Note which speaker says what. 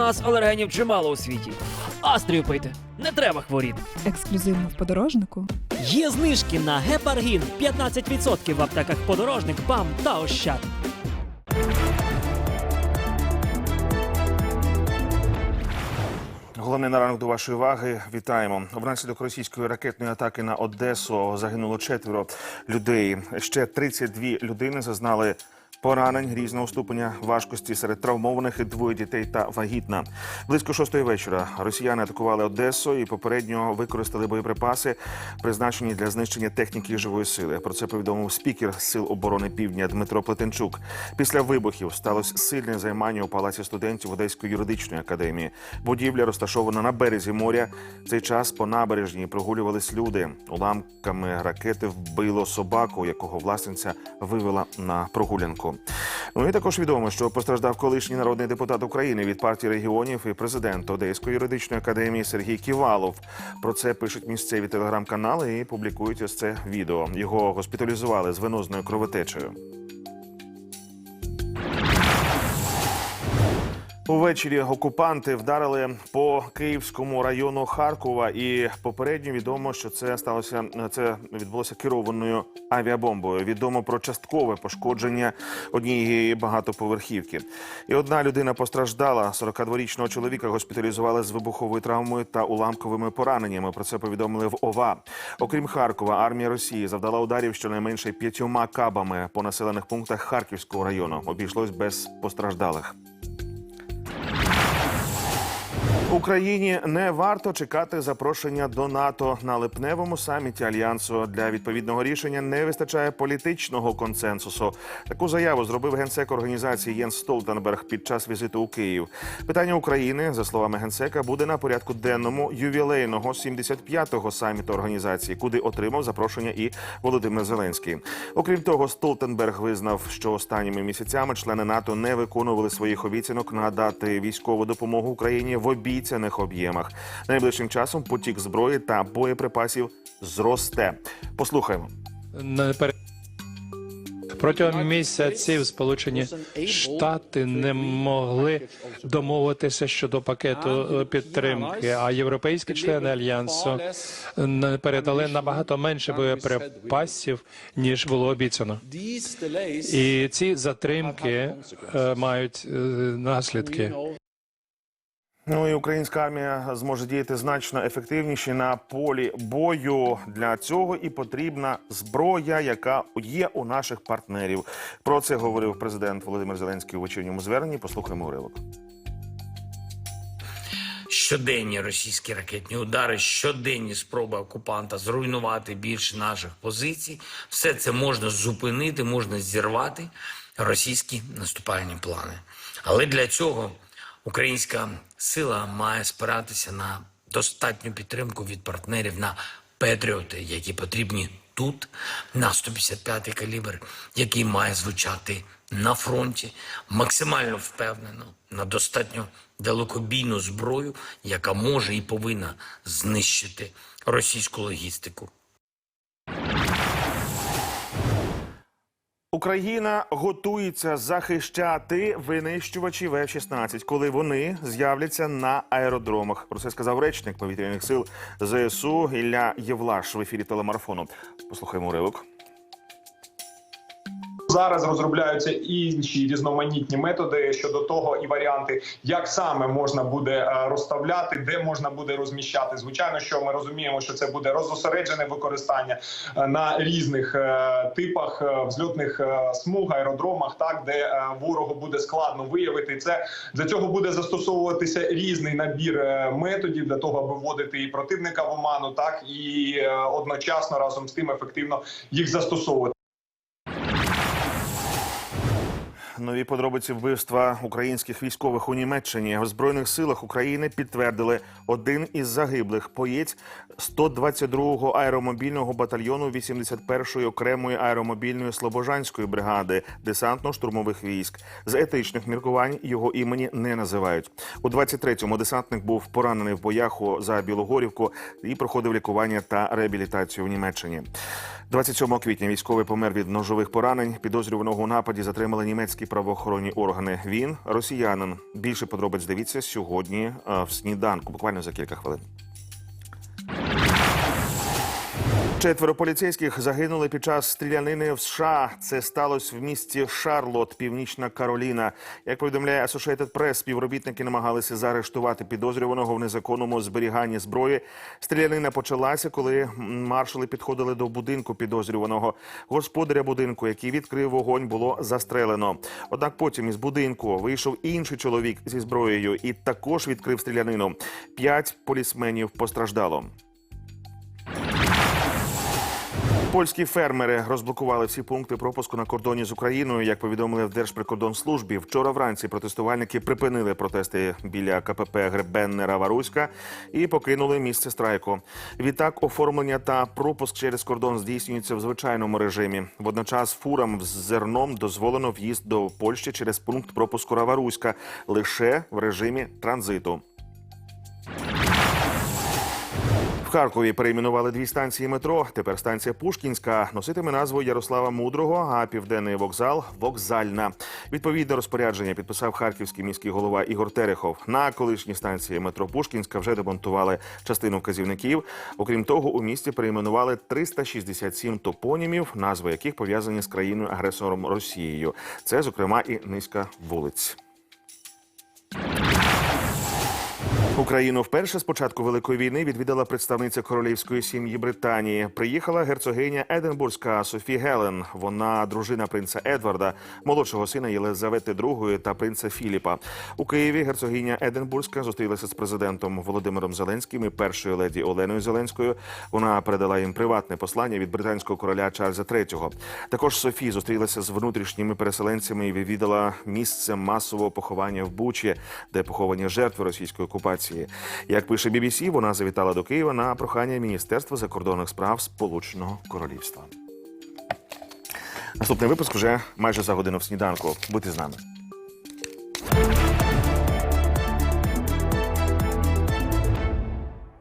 Speaker 1: нас алергенів чимало у світі. Астрію пийте, не треба хворіти.
Speaker 2: Ексклюзивно в подорожнику.
Speaker 1: Є знижки на гепаргін 15% в аптеках подорожник, БАМ та Ощад.
Speaker 3: Головне на ранок до вашої уваги. Вітаємо. Внаслідок російської ракетної атаки на Одесу загинуло четверо людей. Ще 32 людини зазнали поранень різного ступеня важкості серед травмованих і двоє дітей та вагітна. Близько шостої вечора росіяни атакували Одесу і попередньо використали боєприпаси, призначені для знищення техніки живої сили. Про це повідомив спікер Сил оборони Півдня Дмитро Плетенчук. Після вибухів сталося сильне займання у палаці студентів Одеської юридичної академії. Будівля розташована на березі моря. Цей час по набережній прогулювались люди. Уламками ракети вбило собаку, якого власниця вивела на прогулянку. Ну і також відомо, що постраждав колишній народний депутат України від партії регіонів і президент Одеської юридичної академії Сергій Ківалов. Про це пишуть місцеві телеграм-канали і публікують ось це відео. Його госпіталізували з венозною кровотечею. Увечері окупанти вдарили по київському району Харкова, і попередньо відомо, що це сталося. Це відбулося керованою авіабомбою. Відомо про часткове пошкодження однієї багатоповерхівки. І одна людина постраждала. 42-річного чоловіка госпіталізували з вибуховою травмою та уламковими пораненнями. Про це повідомили в ОВА. Окрім Харкова, армія Росії завдала ударів щонайменше п'ятьома кабами по населених пунктах Харківського району. Обійшлось без постраждалих. Україні не варто чекати запрошення до НАТО на липневому саміті альянсу. Для відповідного рішення не вистачає політичного консенсусу. Таку заяву зробив генсек організації Єнс Столтенберг під час візиту у Київ. Питання України, за словами генсека, буде на порядку денному ювілейного 75-го саміту організації, куди отримав запрошення і Володимир Зеленський. Окрім того, Столтенберг визнав, що останніми місяцями члени НАТО не виконували своїх обіцянок надати військову допомогу Україні в обіцяних об'ємах. Найближчим часом потік зброї та боєприпасів зросте. Послухаємо.
Speaker 4: Протягом місяців Сполучені Штати не могли домовитися щодо пакету підтримки, а європейські члени альянсу передали набагато менше боєприпасів ніж було обіцяно. І ці затримки е, мають е, наслідки.
Speaker 3: Ну і українська армія зможе діяти значно ефективніше на полі бою. Для цього і потрібна зброя, яка є у наших партнерів. Про це говорив президент Володимир Зеленський у вечірньому зверненні. Послухаємо уривок.
Speaker 5: щоденні російські ракетні удари, щоденні спроби окупанта зруйнувати більше наших позицій. Все це можна зупинити, можна зірвати російські наступальні плани. Але для цього українська сила має спиратися на достатню підтримку від партнерів на Петріоти, які потрібні тут, на 155-й калібр, який має звучати на фронті, максимально впевнено на достатньо далекобійну зброю, яка може і повинна знищити російську логістику.
Speaker 3: Україна готується захищати винищувачів F-16, коли вони з'являться на аеродромах. Про це сказав речник повітряних сил ЗСУ Ілля Євлаш в ефірі телемарафону. Послухаємо уривок.
Speaker 6: Зараз розробляються інші різноманітні методи щодо того і варіанти, як саме можна буде е, розставляти, де можна буде розміщати. Звичайно, що ми розуміємо, що це буде розосереджене використання е, на різних е, типах взльотних смуг, аеродромах, так де ворогу буде складно виявити це. Для цього буде застосовуватися різний набір методів для того, аби вводити і противника в оману, так і одночасно разом з тим ефективно їх застосовувати.
Speaker 3: Нові подробиці вбивства українських військових у Німеччині в збройних силах України підтвердили один із загиблих боєць 122-го аеромобільного батальйону 81-ї окремої аеромобільної слобожанської бригади десантно-штурмових військ. З етичних міркувань його імені не називають. У 23-му десантник був поранений в боях за Білогорівку і проходив лікування та реабілітацію в Німеччині. 27 квітня військовий помер від ножових поранень. Підозрюваного у нападі затримали німецькі правоохоронні органи. Він росіянин. Більше подробиць дивіться сьогодні е, в сніданку, буквально за кілька хвилин. Четверо поліцейських загинули під час стрілянини в США. Це сталося в місті Шарлот, Північна Кароліна. Як повідомляє Associated Press, співробітники намагалися заарештувати підозрюваного в незаконному зберіганні зброї. Стрілянина почалася, коли маршали підходили до будинку підозрюваного. Господаря будинку, який відкрив вогонь, було застрелено. Однак потім із будинку вийшов інший чоловік зі зброєю і також відкрив стрілянину. П'ять полісменів постраждало. Польські фермери розблокували всі пункти пропуску на кордоні з Україною. Як повідомили в Держприкордонслужбі, вчора вранці протестувальники припинили протести біля КПП Гребеннера Варуська і покинули місце страйку. Відтак, оформлення та пропуск через кордон здійснюється в звичайному режимі. Водночас фурам з зерном дозволено в'їзд до Польщі через пункт пропуску Раваруська лише в режимі транзиту. Харкові перейменували дві станції метро. Тепер станція Пушкінська носитиме назву Ярослава Мудрого, а південний вокзал вокзальна. Відповідне розпорядження підписав харківський міський голова Ігор Терехов. На колишній станції метро Пушкінська вже демонтували частину вказівників. Окрім того, у місті перейменували 367 топонімів, назви яких пов'язані з країною агресором Росією. Це, зокрема, і низка вулиць. Україну вперше з початку великої війни відвідала представниця королівської сім'ї Британії. Приїхала герцогиня Единбурзька Софі Гелен. Вона дружина принца Едварда, молодшого сина Єлизавети II та принца Філіпа. У Києві герцогиня Единбурзька зустрілася з президентом Володимиром Зеленським і першою леді Оленою Зеленською. Вона передала їм приватне послання від британського короля Чарльза III. Також Софі зустрілася з внутрішніми переселенцями і відвідала місце масового поховання в Бучі, де поховані жертви російської окупації. Як пише BBC, вона завітала до Києва на прохання Міністерства закордонних справ Сполученого Королівства. Наступний випуск вже майже за годину в сніданку. Будьте з нами.